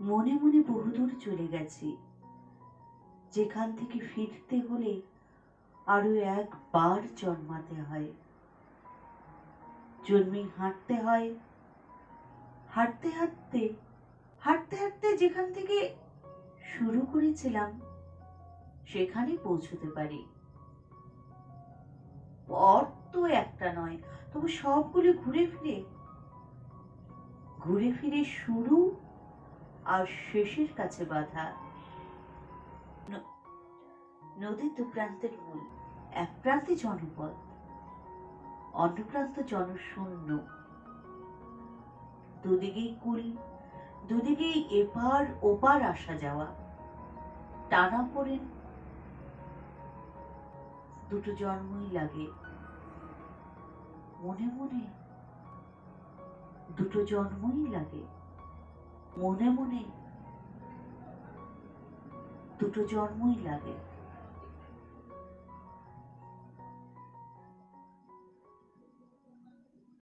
মনে মনে বহুদূর চলে গেছি। যেখান থেকে ফিরতে হলে আরও একবার জন্মাতে হয়। জন্মে হাঁটতে হয়। হাঁটতে হাঁটতে হাঁটতে হাঁটতে যেখান থেকে শুরু করেছিলাম, সেখানে পৌঁছতে পারি। পথ তো একটা নয়, তবু সবগুলো ঘুরে ফিরে ঘুরে ফিরে শুরু আর শেষের কাছে বাধা। নদীর দু প্রান্তের মূল, এক প্রান্তে জনপদ, অন্য প্রান্ত জনশূন্য। দুদিকেই কুল, দুদিকেই এপার ওপার আসা যাওয়া। টানা পড়ে দুটো জন্মই লাগে। মনে মনে দুটো জন্মই লাগে। মনে মনে দুটো জন্মই লাগে।